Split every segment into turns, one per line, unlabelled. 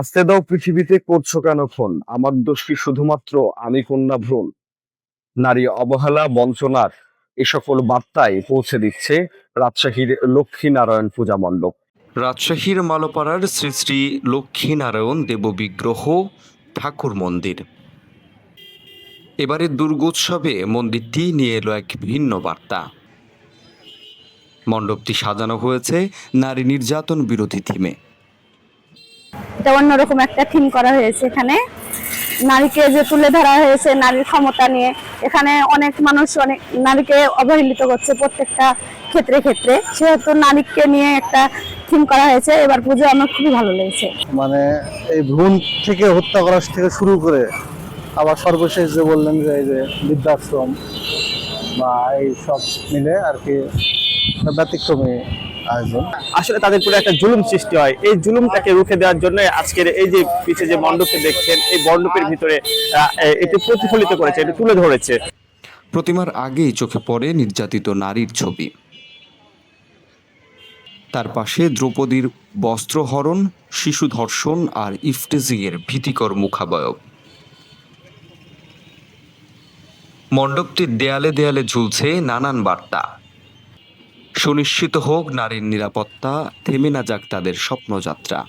আসতে দাও পৃথিবীতে করছ কেন ফোন? আমার দোষ কি শুধুমাত্র আমি কন্যা ভ্রূণ? নারী অবহেলা, বঞ্চনার এ সকল বার্তায় পৌঁছে দিচ্ছে রাজশাহীর লক্ষ্মীনারায়ণ পূজা মণ্ডপ।
রাজশাহীর মালোপাড়ার শ্রী শ্রী লক্ষ্মীনারায়ণ দেব বিগ্রহ ঠাকুর মন্দির। এবারের দুর্গোৎসবে মন্দিরটি নিয়ে এলো এক ভিন্ন বার্তা। মণ্ডপটি সাজানো হয়েছে নারী নির্যাতন বিরোধী থিমে।
এটা অন্যরকম একটা থিম করা হয়েছে এখানে। নারীকে যে তুলে ধরা হয়েছে, নারীর ক্ষমতা নিয়ে, এখানে অনেক মানুষ, অনেক নারীকে অবহেলিত করছে প্রত্যেকটা ক্ষেত্রে ক্ষেত্রে। সেহেতু নারীকে নিয়ে একটা থিম করা হয়েছে, এবার পুজো আমার খুবই ভালো লেগেছে।
মানে এই ভ্রূণ থেকে হত্যা করা থেকে শুরু করে, আবার সর্বশেষ যে বললেন যে এই যে বৃদ্ধাশ্রম, বা এই সব মিলে আর কি ব্যতিক্রমী আয়োজন।
আসলে তাদের পুরো একটা জুলুম সৃষ্টি হয়। এই জুলুমটাকে রুখে দেওয়ার জন্য আজকের এই যে পিছে যে মণ্ডপে দেখছেন এই মণ্ডপের ভিতরে এটি প্রতিফলিত করেছে এটি তুলে ধরেছে।
প্রতিমার আগেই চোখে পড়ে নির্যাতিত নারীর ছবি। তার পাশে দ্রৌপদীর বস্ত্রহরণ শিশু ধর্ষণ আর ইফটেজিংয়ের ভীতিকর মুখাবয়ব। মণ্ডপটির দেয়ালে দেয়ালে ঝুলছে নানান বার্তা। সুনিশ্চিত হোক নারীর নিরাপত্তা, থেমে না যাক তাদের স্বপ্নযাত্রা।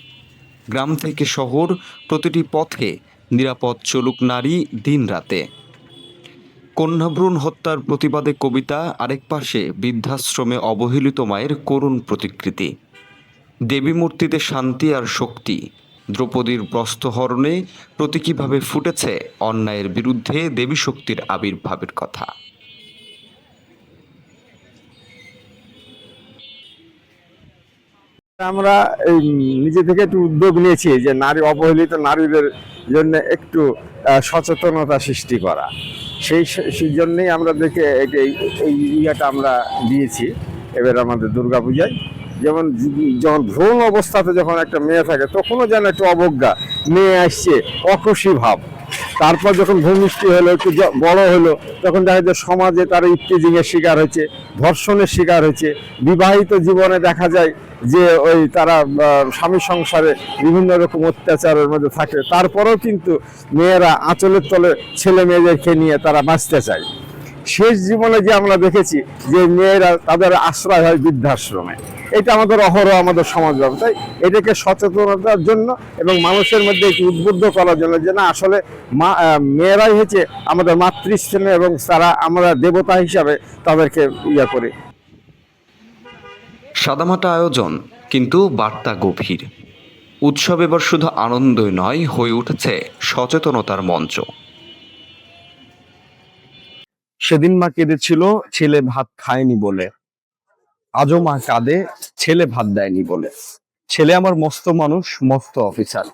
গ্রাম থেকে শহর, প্রতিটি পথে নিরাপদ চলুক নারী দিন রাতে। কন্যাভ্রূণ হত্যার প্রতিবাদে কবিতা আরেক পাশে বৃদ্ধাশ্রমে অবহেলিত মায়ের করুণ প্রতিকৃতি। দেবী মূর্তিতে শান্তি আর শক্তি। দ্রৌপদীর বস্ত্রহরণে প্রতীকীভাবে ফুটেছে অন্যায়ের বিরুদ্ধে দেবী শক্তির আবির্ভাবের কথা।
আমরা এই নিজে থেকে একটু উদ্যোগ নিয়েছি যে নারী অবহেলিত নারীদের জন্য একটু সচেতনতা সৃষ্টি করা। সেই সেই জন্যই আমরা দেখে এই- ইয়েটা আমরা দিয়েছি। এবার আমাদের দুর্গাপূজায়। যেমন যখন ভ্রূণ অবস্থাতে যখন একটা মেয়ে থাকে, তখনও যেন একটু অবজ্ঞা। মেয়ে আসছে, অখুশি ভাব। তারপর যখন ভূমিষ্ঠি হলো, একটু বড় হলো, তখন দেখা যায় সমাজে তার ইফটিজিং এর শিকার হয়েছে, ধর্ষণের শিকার হয়েছে। বিবাহিত জীবনে দেখা যায় যে ওই তারা স্বামী সংসারে বিভিন্ন রকম অত্যাচারের মধ্যে থাকে। তারপরেও কিন্তু মেয়েরা আঁচলের তলে ছেলে মেয়েদেরকে নিয়ে তারা বাঁচতে চায়। শেষ জীবনে যে আমরা দেখেছি যে মেয়েরা তাদের আশ্রয় হয় বৃদ্ধাশ্রমে, এটা আমাদের অহরহ আমাদের সমাজ ব্যবস্থায় এটাকে সচেতনতার জন্য এবং মানুষের মধ্যে একটু উদ্বুদ্ধ করার জন্য যে না, আসলে মা মেয়েরাই হচ্ছে আমাদের মাতৃস্থানে এবং তারা আমরা দেবতা হিসাবে তাদেরকে ইয়া করি।
সাদামাটা আয়োজন কিন্তু বার্তা গভীর। উৎসব এবার শুধু আনন্দই নয়, হয়ে উঠেছে সচেতনতার মঞ্চ।
সেদিন মা কেঁদেছিল, ছেলে ভাত খায়নি বলে। আজও মা কাঁদে, ছেলে ভাত দেয়নি বলে। ছেলে আমার মস্ত মানুষ, মস্ত অফিসার।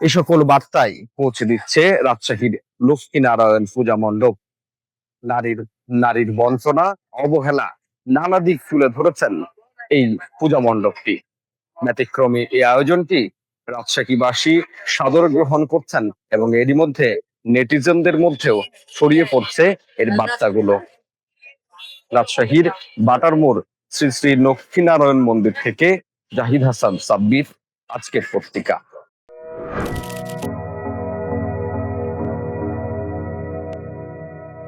এই সকল বার্তাই পৌঁছে দিচ্ছে রাজশাহীর লক্ষ্মীনারায়ণ পূজা মণ্ডপ। নারীর নারীর বঞ্চনা, অবহেলা, নানা দিক তুলে ধরেছেন এই পূজা মণ্ডপটি। ব্যতিক্রমী এই আয়োজনটি রাজশাহীবাসী সাদর গ্রহণ করছেন এবং এরই মধ্যে নেটিজেনদের মধ্যেও ছড়িয়ে পড়ছে এর বার্তাগুলো। রাজশাহীর বাটার মোড় শ্রী শ্রী লক্ষ্মীনারায়ণ মন্দির থেকে জাহিদ হাসান সাব্বির, আজকের পত্রিকা।